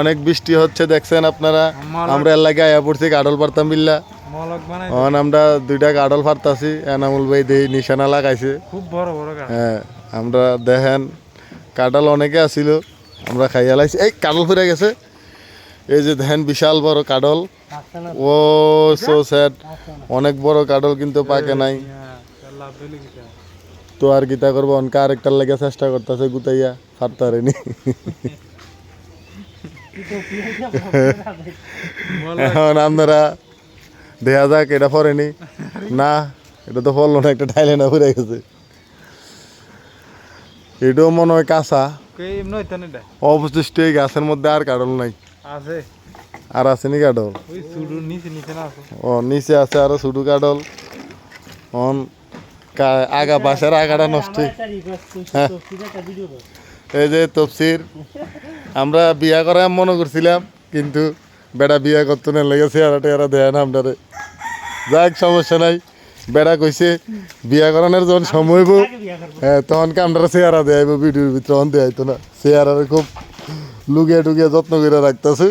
অনেক বৃষ্টি হচ্ছে দেখছেন আপনারা? আমরা এর লাগে আয়া পড়ছি কাডল পারতাম বিল্লা। এখন আমরা দুইটা কাডল পারতাছি এনামুল ভাই দেই নিশানা লাগাইছে। খুব বড় বড় হ্যাঁ আমরা দেখেন কাডল অনেকে আসিল আমরা খাইয়া লাইছি। এই কাডল ফুরে গেছে। এই যে দেখেন বিশাল বড় কাডল ও সো স্যাড অনেক বড় কাডল কিন্তু পাকে নাই। হ্যাঁ তো আর গীতা করব অনকা আরেকটার লেগে চেষ্টা করতেছে গুতাইয়া ফারতারেনি এখন আপনারা দেখা যাক এটা পড়েনি। না এটা তো পড়ল না একটা ঠাইলে না ফুরে গেছে। এটাও মনে হয় কাঁচা। কে এমন হইতো না এটা। অবশিষ্ট এই গাছের মধ্যে আর কাডল নাই। আছে। আর নিচে না আছে। ও নিচে আছে আরও শুধু কাডল অন কা- আগা বাসার আগাটা নষ্ট হ্যাঁ। এই যে তফসির। আমরা বিয়া করা মনে করছিলাম কিন্তু বেড়া বিয়া করতে না লেগেছে আর টেরা দেয় না আপনারে যাক সমস্যা নাই। বেড়া কইছে বিয়া করানোর যখন সময় হইব হ্যাঁ তখন কামড়া চেহারা দেয় ভিডিওর ভিতরে তখন দেয় না। চেহারা খুব লুকিয়ে টুকিয়ে যত্ন করে রাখতেছে।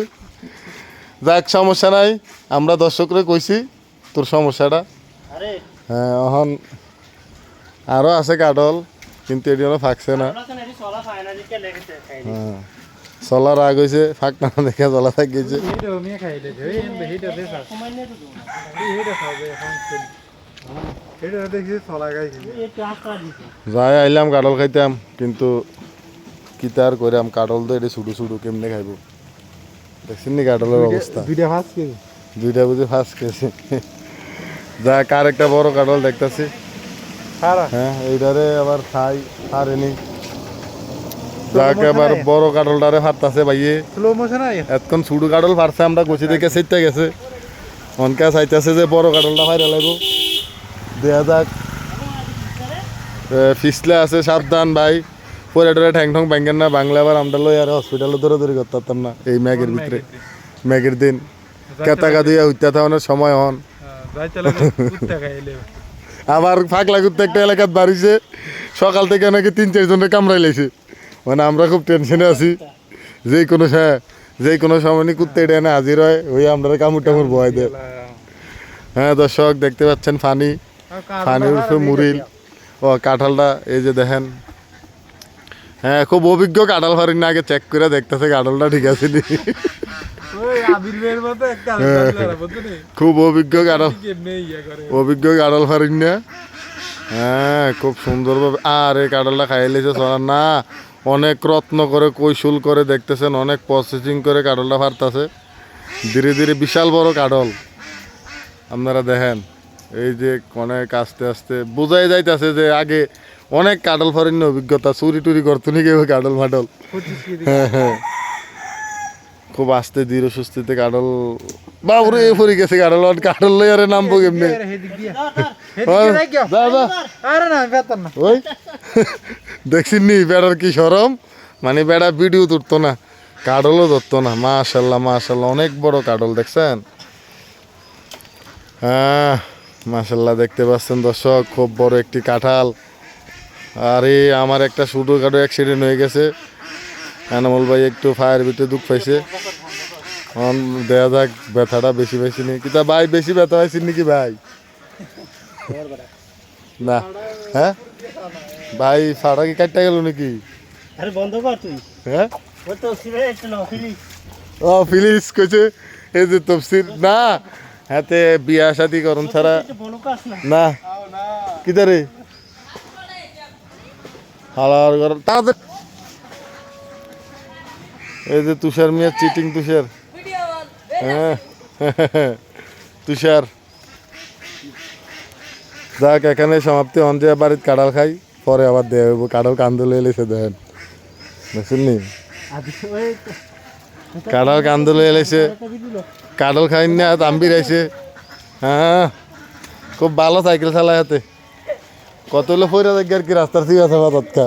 যাক সমস্যা নাই। আমরা দর্শকরে কইছি তোর সমস্যাটা। হ্যাঁ এখন আরও আছে কাডল কিন্তু এটি হলো ফাঁকছে না। হ্যাঁ। চলার আগ হয়েছে ফাঁক না দেখে চলা থাক গেছে। যাই আইলাম কাডল খাইতাম কিন্তু কিতার কইরাম কাডল তো এটি ছুটু ছুটু কেমনে খাইব? দেখছেন নি কাডলের অবস্থা দুইটা ফাঁস কেজি দুইটা বুঝে ফার্স্ট খেয়েছে যা কার একটা বড় কাডল দেখতাছি। হ্যাঁ এইটারে আবার খাই হারেনি যাকে আবার বড় কাডলটারে ফারতাছে ভাইয়ে। এতক্ষণ ছুটু কাডল ফারছে আমরা কচি দেখে সেটটা গেছে। অনকা চাইতেছে যে বড় কাডলটা ফাইরা লাগবো দেয়া যাক। ফিসলে আছে সাবধান ভাই। পরে টরে ঠ্যাং ঠং ব্যাঙ্গেন না বাংলা আবার আমরা লই আর হসপিটালে ধরে ধরে করতে পারতাম না এই ম্যাগের ভিতরে। ম্যাগের দিন। কেতা কাদিয়া হইতা থাকানোর সময় হন। কুত্তা খাইলে আবার ফাঁকলা করতে একটা এলাকাত বাড়িছে। সকাল থেকে নাকি তিন চারজনের কামড়াই লাইছে। মানে আমরা খুব টেনশনে আছি। যে কোনো হ্যাঁ যে কোনো সময় কুত্তে এটা এনে হাজির হয় ওই আমরা কামড় টামড় বয় দেয়। হ্যাঁ দর্শক দেখতে পাচ্ছেন ফানি। ফানির উপরে মুরিল। ও কাঁঠালটা এই যে দেখেন। হ্যাঁ খুব অভিজ্ঞ কাঁঠাল ফারিন না আগে চেক করে দেখতেছে কাঁঠালটা ঠিক আছে নি। বুঝলি খুব অভিজ্ঞ কাঁঠাল। অভিজ্ঞ কাঁঠাল ফারিন না। হ্যাঁ খুব সুন্দরভাবে আর এই কাঁঠালটা খাইলেছে চলার না। অনেক রত্ন করে কৈশুল করে দেখতেছেন অনেক প্রসেসিং করে কাডলটা ফারতাছে ধীরে ধীরে বিশাল বড় কাডল। আপনারা দেখেন এই যে অনেক আস্তে আস্তে বোঝাই যাইতেছে যে আগে অনেক কাডল ফরেন অভিজ্ঞতা চুরি টুরি করতো নাকি কাডল মাডল ফাটল হ্যাঁ হ্যাঁ। খুব আস্তে ধীরে সুস্থিতে কাঁঠাল বাবুরে পরি গেছে কাঁঠাল। আর কাঁঠাল লই আরে নামবো কেমনে? ওই, না বেড়ার কি সরম? মানে বেড়া ভিডিও তুলতো না কাডলও ধরতো না। মাশাল্লাহ মাশাল্লাহ অনেক বড় কাডল দেখছেন? হ্যাঁ মাশাল্লাহ দেখতে পাচ্ছেন দর্শক খুব বড় একটি কাঁঠাল। আরে আমার একটা ছোটো কাটো অ্যাক্সিডেন্ট হয়ে গেছে। এনামল ভাই একটু ফায়ার ভিতরে দুঃখ পাইছে। এখন দেয়া যাক ব্যথাটা বেশি পাইছি নি কিতা ভাই বেশি ব্যথা পাইছি নাকি ভাই? না হ্যাঁ? ভাই ফাড়া কি কাটটা গেল নাকি? আরে বন্ধ কর তুই। হ্যাঁ? ও ফিলিস কইছে এই যে তফসির না হাতে বিয়া শাদি করুন ছাড়া। না। কিদারে হালার ঘর তাদের এই যে তুষার মিয়া চিটিং তুষার। হ্যাঁ। তুষার। যাক, এখানে সমাপ্তি হন যে বাড়িতে কাঁঠাল খাই, পরে আবার দেয়া হইব। কাঁঠাল কান্দলে এলেছে, দেখেন। দেখছেন নি? কাঁঠাল কান্দলে এলেছে। একটা ভিডিও লো কাডল খাই না দাম্বি রাইছে হ্যাঁ। খুব ভালো সাইকেল চালায় হাতে। কত হলো ফইরা দেখি আর কি রাস্তার থেকে আছে বা তৎকা